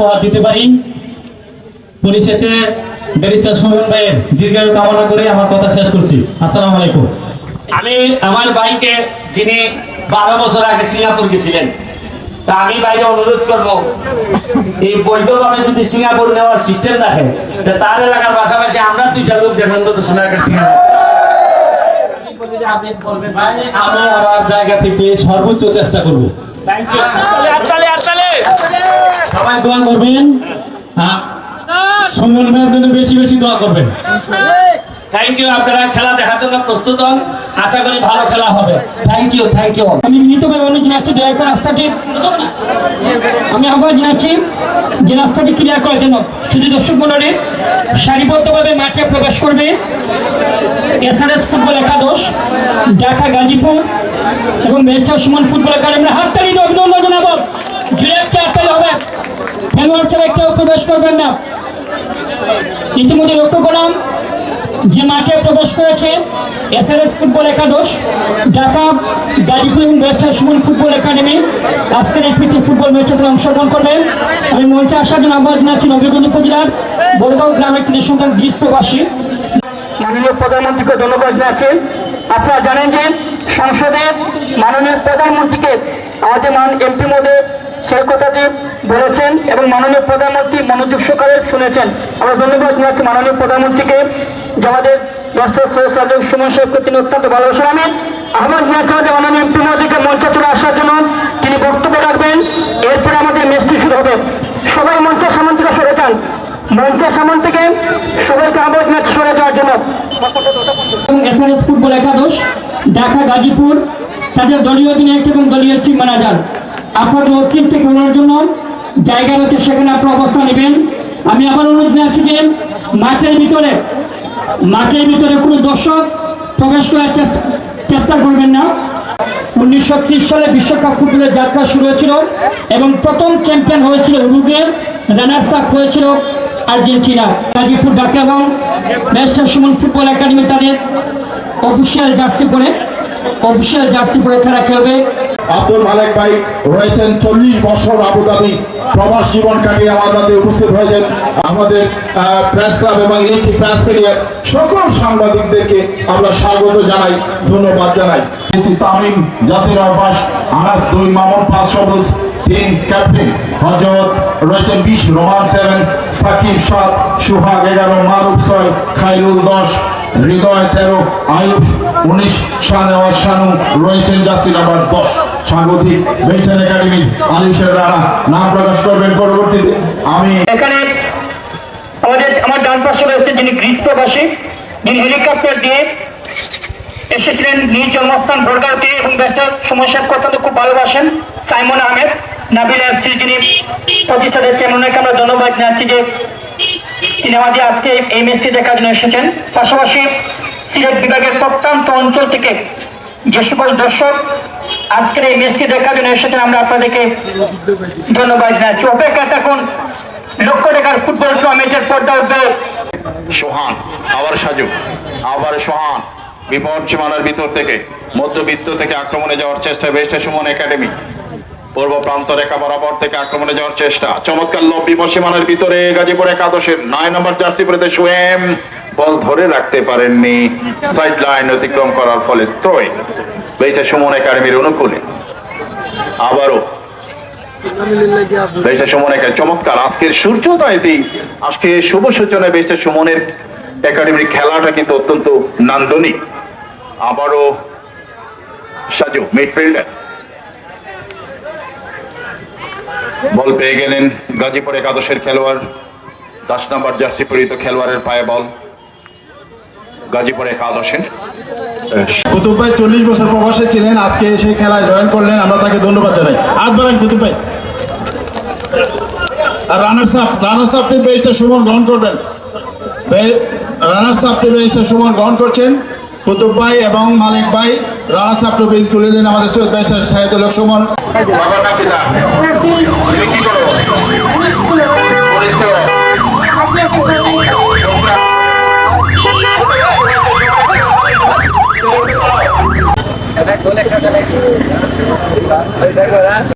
উপহার দিতে পারি। পরিশেষে ব্যারিস্টার সুমন ভাইয়ের দীর্ঘায়ু কামনা করে আমার কথা শেষ করছি। আসসালামু আলাইকুম। আমি আমার ভাইকে যিনি বারো বছর আগে সিঙ্গাপুর গেছিলেন তা আমি বাইরে অনুরোধ করব এই বৈধভাবে যদি সিঙ্গাপুর নেওয়ার সিস্টেম থাকে তা তার এলাকার পাশাপাশি আমরা দুইটা লোক যেমন আমি আমার জায়গা থেকে সর্বোচ্চ চেষ্টা করব। থ্যাংক ইউ সবাই দোয়া করবেন। হ্যাঁ সুমন ভাইয়ের জন্য বেশি বেশি দোয়া করবেন। থ্যাংক ইউ আপনারা খেলা দেখার জন্য প্রস্তুত হন। আশা করি ভালো খেলা হবে। থ্যাংক ইউ থ্যাংক ইউ আমি বিনীতভাবে অনুরোধ জানাচ্ছি দয়া করে রাস্তাটি আমি আহ্বান জানাচ্ছি যে রাস্তাটি ক্লিয়ার করার জন্য। শুধু দর্শক মন্ডলী সারিবদ্ধভাবে মাঠে প্রবেশ করবে এসআরএস ফুটবল একাদশ ঢাকা গাজীপুর এবং বেস্টার সুমন ফুটবল একাডেমি হাততালি। অভিনন্দন জানাব। খেলোয়াড় ছাড়া কেউ প্রবেশ করবেন না। ইতিমধ্যে লক্ষ্য করলাম যে মাঠে প্রবেশ করেছে এসআরএস ফুটবল একাদশ, ঢাকা, গাজীপুর এবং ওয়েস্টার্ন সুমন ফুটবল একাডেমি। আজকের এই প্রীতি ফুটবল ম্যাচে তারা অংশগ্রহণ করবেন আমি মঞ্চে আসার জন্য আহ্বান জানাচ্ছি নবীগঞ্জ উপজেলার বড়গাঁও গ্রামের কৃষি সন্তান গ্রীস প্রবাসী মাননীয় প্রধানমন্ত্রীকে ধন্যবাদ জানাচ্ছি। আপনারা জানেন যে সংসদে মাননীয় প্রধানমন্ত্রীকে আমাদের মান এমপি মধ্যে সেই কথাটি বলেছেন এবং মাননীয় প্রধানমন্ত্রী মনোযোগ সহকারে শুনেছেন। আমরা ধন্যবাদ জানাচ্ছি মাননীয় প্রধানমন্ত্রীকে যে আমাদের ব্যস্ত সাধক সুমন সাহেবকে তিনি অত্যন্ত ভালোবাসেন। আমি আহ্বান জানাচ্ছি আমাদের মাননীয় এমপি মহোদয়কে মঞ্চে চলে আসার জন্য। তিনি বক্তব্য রাখবেন। এরপরে আমাদের ম্যাচটি শুরু হবে। সবাই মঞ্চের সামন থেকে সরে যান। মঞ্চের সামন থেকে সবাইকে আহ্বান জানাচ্ছি সরে যাওয়ার জন্য। এসআরএস ফুটবল একাদশ, ঢাকা, গাজীপুর তাদের দলীয় অধিনায়ক এবং দলীয় টিম ম্যানেজার আপনাদের অতিরিক্ত খেলানোর জন্য জায়গা রয়েছে, সেখানে আপনার অবস্থান নেবেন। আমি আবার অনুরোধ জানাচ্ছি যে মাঠের ভিতরে মাঠের ভিতরে কোনো দর্শক প্রবেশ করার চেষ্টা চেষ্টা করবেন না। উনিশশো ত্রিশ সালে বিশ্বকাপ ফুটবলের যাত্রা শুরু হয়েছিল এবং প্রথম চ্যাম্পিয়ন হয়েছিল উরুগুয়ে রানার্স আপ হয়েছিল আর্জেন্টিনা। গাজীপুর ঢাকা এবং ন্যাশনাল সুমন ফুটবল একাডেমি তাদের অফিসিয়াল জার্সি পরে অফিসিয়াল জার্সি পরে তারা খেলবে আব্দুল মালেক ভাই রয়েছেন চল্লিশ বছর আবুধাবি প্রবাস জীবন কাটিয়ে আমাদের উপস্থিত হয়েছেন। আমাদের প্রেস ক্লাব এবং ইলেকট্রিক প্রেস মিডিয়ার সকল সাংবাদিকদেরকে আমরা স্বাগত জানাই ধন্যবাদ জানাই। কিন্তু তামিম জাসির আব্বাস আনাস দুই মামুন পাঁচ সবুজ। তিন ক্যাপ্টেন হজরত রয়েছেন বিশ রোমান সেভেন, সাকিব সাত, সুহাগ এগারো, মারুফ ছয়, খাইরুল দশ, হৃদয় তেরো আয়ুষ উনিশ শাহনেওয়াজ শানু রয়েছেন জাসিরাবাদ দশ। স্বাগতিক বেইটান একাডেমি আলিশের রানা, নাম প্রকাশ করবেন পরবর্তীতে। আমি এখানে আমাদের, আমার ডান পাশে রয়েছে যিনি গ্রিস প্রবাসী, যিনি হেলিকপ্টার দিয়ে এসেছিলেন নিজ জন্মস্থান ভোরগাঁওতে এবং ব্যস্ত সমস্যার অত্যন্ত খুব ভালোবাসেন, সাইমন আহমেদ। নাবিল এসছি যিনি প্রতিষ্ঠাদের চেয়ারম্যানকে আমরা ধন্যবাদ জানাচ্ছি যে তিনি আমাদের আজকে এই ম্যাচটি দেখার জন্য এসেছেন। পাশাপাশি সিলেট বিভাগের প্রত্যন্ত অঞ্চল থেকে যে সকল দর্শক আজকের এই ম্যাচটি দেখার জন্য এসেছেন, আমরা আপনাদেরকে ধন্যবাদ জানাচ্ছি। অপেক্ষা থাকুন লক্ষ টাকার ফুটবল টুর্নামেন্টের পর্দা উঠবে। সোহান, আবার সাজু, আবার সোহান। বিপদ সীমানার ভিতর থেকে, মধ্যবিত্ত থেকে আক্রমণে যাওয়ার চেষ্টা বেস্টে সুমন একাডেমি। পূর্ব প্রান্ত রেখা বরাবর থেকে আক্রমণে যাওয়ার চেষ্টা। চমৎকার লোভ বিপদ সীমানার ভিতরে গাজীপুর একাদশের নয় নম্বর জার্সি পরেতে সোয়েম বল ধরে রাখতে পারেননি। সাইড লাইন অতিক্রম করার ফলে ত্রয়। বেস্টে সুমন একাডেমির অনুকূলে। আবারও। সুমন চমৎকার। আজকের শুভ সুমনের একাডেমির খেলাটা কিন্তু অত্যন্ত নান্দনিক। আবারও সাজু মিডফিল্ডার বল পেয়ে গেলেন গাজীপুর একাদশের খেলোয়াড়, দশ নম্বর জার্সি পরিহিত খেলোয়াড়ের পায়ে বল। গাজীপুর একাদশের। কুতুব ভাই চল্লিশ বছর প্রবাসে ছিলেন, আজকে এসে খেলায় জয়েন করলেন, আমরা তাকে ধন্যবাদ জানাই। হাত বাড়ান কুতুব ভাই। আর runners up runners up team বেস্টটা Suman গ্রহণ করবেন। রানার্স আপ টিম বেস্টটা সুমন গ্রহণ করছেন কুতুব ভাই এবং মালিক ভাই। রানার্স সাহেব ট্রফি তুলে দেন আমাদের সৈয়দ বেস্টার সাহেদুল সুমন। বাবা